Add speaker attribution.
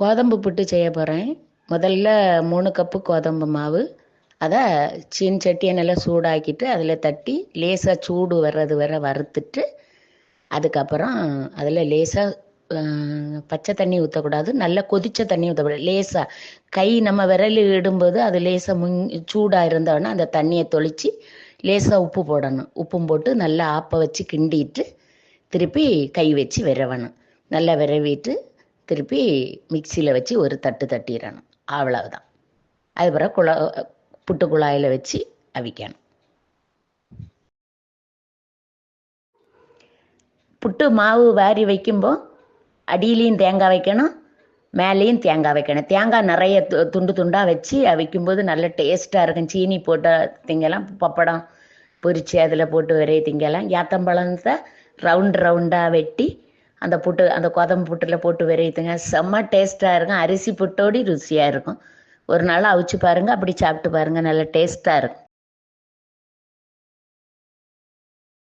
Speaker 1: கோதம்பு புட்டு செய்ய போகிறேன் முதல்ல மூணு கப்பு கோதம்பு மாவு. அதை சீன் சட்டியை நல்லா சூடாக்கிட்டு அதில் தட்டி லேசாக சூடு வர்றது வர வறுத்துட்டு அதுக்கப்புறம் அதில் லேசாக பச்சை தண்ணி ஊற்றக்கூடாது நல்லா கொதித்த தண்ணி ஊற்றக்கூடாது லேசாக கை நம்ம விரல் இடும்போது அது லேசாக முங் சூடாக இருந்தோடனே அந்த தண்ணியை தொளிச்சு லேசாக உப்பு போடணும். உப்பும் போட்டு நல்லா ஆப்ப வச்சு கிண்டிட்டு திருப்பி கை வச்சு விரவணும். நல்லா விரவிட்டு திருப்பி மிக்சியில் வச்சு ஒரு தட்டு தட்டிடணும். அவ்வளவுதான். அது பிறகு குழா புட்டு குழாயில் வச்சு அவிக்கணும். புட்டு மாவு வாரி வைக்கும்போ அடியிலையும் தேங்காய் வைக்கணும் மேலேயும் தேங்காய் வைக்கணும். தேங்காய் நிறைய துண்டு துண்டாக வச்சு அவிக்கும்போது நல்ல டேஸ்ட்டாக இருக்கும். சீனி போட்ட திங்கெல்லாம் பப்படம் பொரிச்சு அதில் போட்டு விரைய திங்கெல்லாம். ஏத்தம்பழத்தை ரவுண்ட் ரவுண்டாக வெட்டி அந்த புட்டு அந்த கோதம்பு புட்டில் போட்டு விரையுதுங்க செம்ம டேஸ்ட்டாக இருக்கும். அரிசி புட்டோடி ருசியாக இருக்கும். ஒரு நாள் அவிச்சு பாருங்கள் அப்படி சாப்பிட்டு பாருங்கள் நல்ல டேஸ்ட்டாக இருக்கும்.